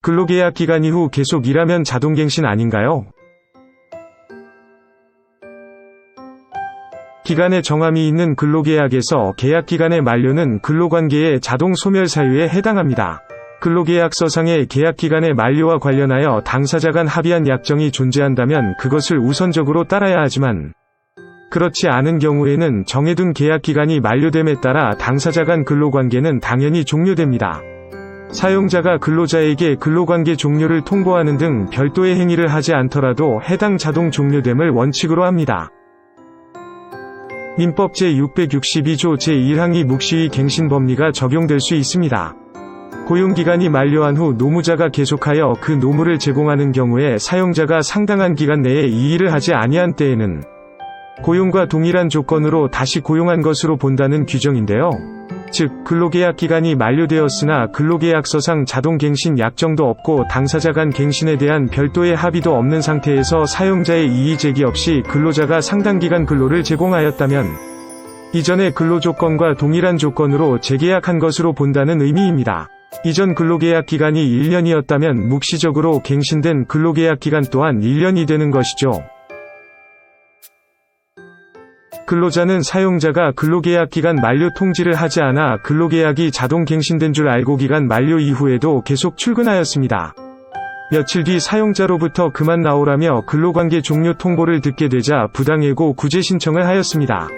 근로계약 기간 이후 계속 일하면 자동갱신 아닌가요? 기간의 정함이 있는 근로계약에서 계약기간의 만료는 근로관계의 자동 소멸 사유에 해당합니다. 근로계약서상의 계약기간의 만료와 관련하여 당사자 간 합의한 약정이 존재한다면 그것을 우선적으로 따라야 하지만 그렇지 않은 경우에는 정해둔 계약기간이 만료됨에 따라 당사자 간 근로관계는 당연히 종료됩니다. 사용자가 근로자에게 근로관계 종료를 통보하는 등 별도의 행위를 하지 않더라도 해당 자동 종료됨을 원칙으로 합니다. 민법 제662조 제1항이 묵시의 갱신 법리가 적용될 수 있습니다. 고용기간이 만료한 후 노무자가 계속하여 그 노무를 제공하는 경우에 사용자가 상당한 기간 내에 이 일을 하지 아니한 때에는 고용과 동일한 조건으로 다시 고용한 것으로 본다는 규정인데요. 즉, 근로계약 기간이 만료되었으나 근로계약서상 자동갱신 약정도 없고 당사자 간 갱신에 대한 별도의 합의도 없는 상태에서 사용자의 이의 제기 없이 근로자가 상당 기간 근로를 제공하였다면 이전의 근로조건과 동일한 조건으로 재계약한 것으로 본다는 의미입니다. 이전 근로계약 기간이 1년이었다면 묵시적으로 갱신된 근로계약 기간 또한 1년이 되는 것이죠. 근로자는 사용자가 근로계약 기간 만료 통지를 하지 않아 근로계약이 자동 갱신된 줄 알고 기간 만료 이후에도 계속 출근하였습니다. 며칠 뒤 사용자로부터 그만 나오라며 근로관계 종료 통보를 듣게 되자 부당해고 구제 신청을 하였습니다.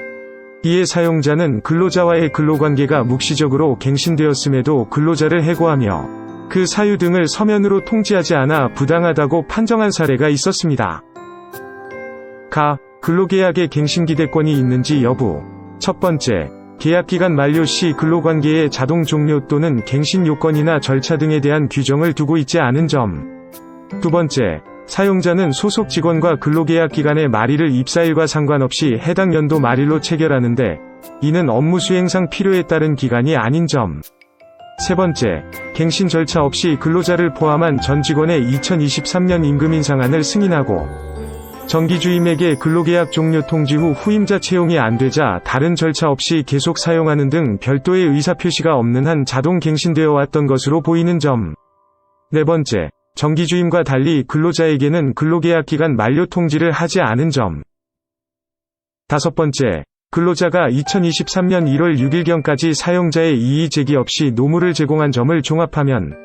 이에 사용자는 근로자와의 근로관계가 묵시적으로 갱신되었음에도 근로자를 해고하며 그 사유 등을 서면으로 통지하지 않아 부당하다고 판정한 사례가 있었습니다. 가. 근로계약에 갱신기대권이 있는지 여부. 첫 번째. 계약기간 만료 시 근로관계의 자동 종료 또는 갱신 요건이나 절차 등에 대한 규정을 두고 있지 않은 점. 두 번째. 사용자는 소속 직원과 근로계약 기간의 말일을 입사일과 상관없이 해당 연도 말일로 체결하는데 이는 업무 수행상 필요에 따른 기간이 아닌 점. 세 번째, 갱신 절차 없이 근로자를 포함한 전 직원의 2023년 임금 인상안을 승인하고 정기주임에게 근로계약 종료 통지 후 후임자 채용이 안 되자 다른 절차 없이 계속 사용하는 등 별도의 의사표시가 없는 한 자동 갱신되어 왔던 것으로 보이는 점. 네 번째, 정기주임과 달리 근로자에게는 근로계약 기간 만료 통지를 하지 않은 점. 다섯 번째, 근로자가 2023년 1월 6일경까지 사용자의 이의 제기 없이 노무를 제공한 점을 종합하면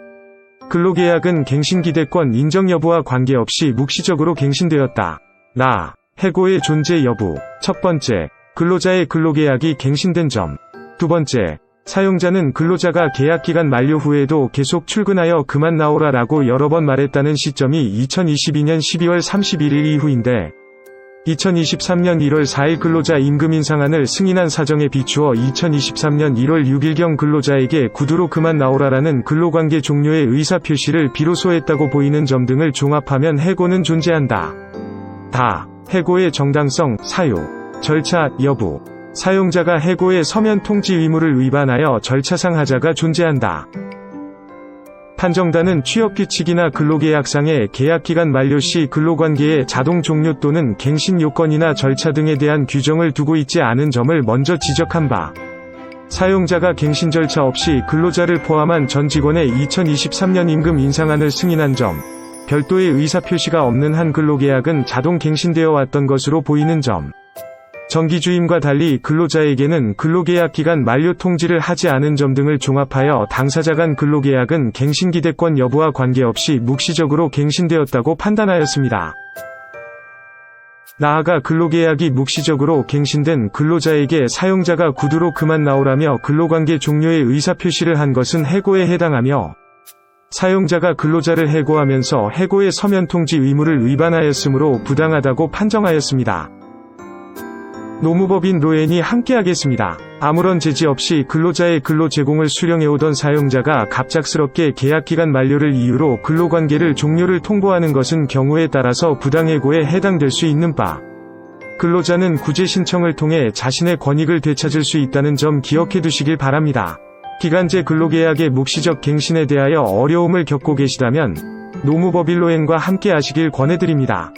근로계약은 갱신기대권 인정 여부와 관계없이 묵시적으로 갱신되었다. 나, 해고의 존재 여부. 첫 번째, 근로자의 근로계약이 갱신된 점. 두 번째, 사용자는 근로자가 계약기간 만료 후에도 계속 출근하여 그만 나오라라고 여러 번 말했다는 시점이 2022년 12월 31일 이후인데 2023년 1월 4일 근로자 임금 인상안을 승인한 사정에 비추어 2023년 1월 6일경 근로자에게 구두로 그만 나오라라는 근로관계 종료의 의사표시를 비로소 했다고 보이는 점 등을 종합하면 해고는 존재한다. 다. 해고의 정당성, 사유, 절차, 여부. 사용자가 해고의 서면 통지 의무를 위반하여 절차상 하자가 존재한다. 판정단은 취업규칙이나 근로계약상의 계약기간 만료 시 근로관계의 자동 종료 또는 갱신 요건이나 절차 등에 대한 규정을 두고 있지 않은 점을 먼저 지적한 바, 사용자가 갱신 절차 없이 근로자를 포함한 전 직원의 2023년 임금 인상안을 승인한 점, 별도의 의사표시가 없는 한 근로계약은 자동 갱신되어 왔던 것으로 보이는 점, 정기주임과 달리 근로자에게는 근로계약 기간 만료 통지를 하지 않은 점 등을 종합하여 당사자 간 근로계약은 갱신기대권 여부와 관계없이 묵시적으로 갱신되었다고 판단하였습니다. 나아가 근로계약이 묵시적으로 갱신된 근로자에게 사용자가 구두로 그만 나오라며 근로관계 종료의 의사표시를 한 것은 해고에 해당하며 사용자가 근로자를 해고하면서 해고의 서면 통지 의무를 위반하였으므로 부당하다고 판정하였습니다. 노무법인 로엔이 함께하겠습니다. 아무런 제지 없이 근로자의 근로 제공을 수령해오던 사용자가 갑작스럽게 계약기간 만료를 이유로 근로관계를 종료를 통보하는 것은 경우에 따라서 부당해고에 해당될 수 있는 바. 근로자는 구제 신청을 통해 자신의 권익을 되찾을 수 있다는 점 기억해 두시길 바랍니다. 기간제 근로계약의 묵시적 갱신에 대하여 어려움을 겪고 계시다면 노무법인 로엔과 함께 하시길 권해드립니다.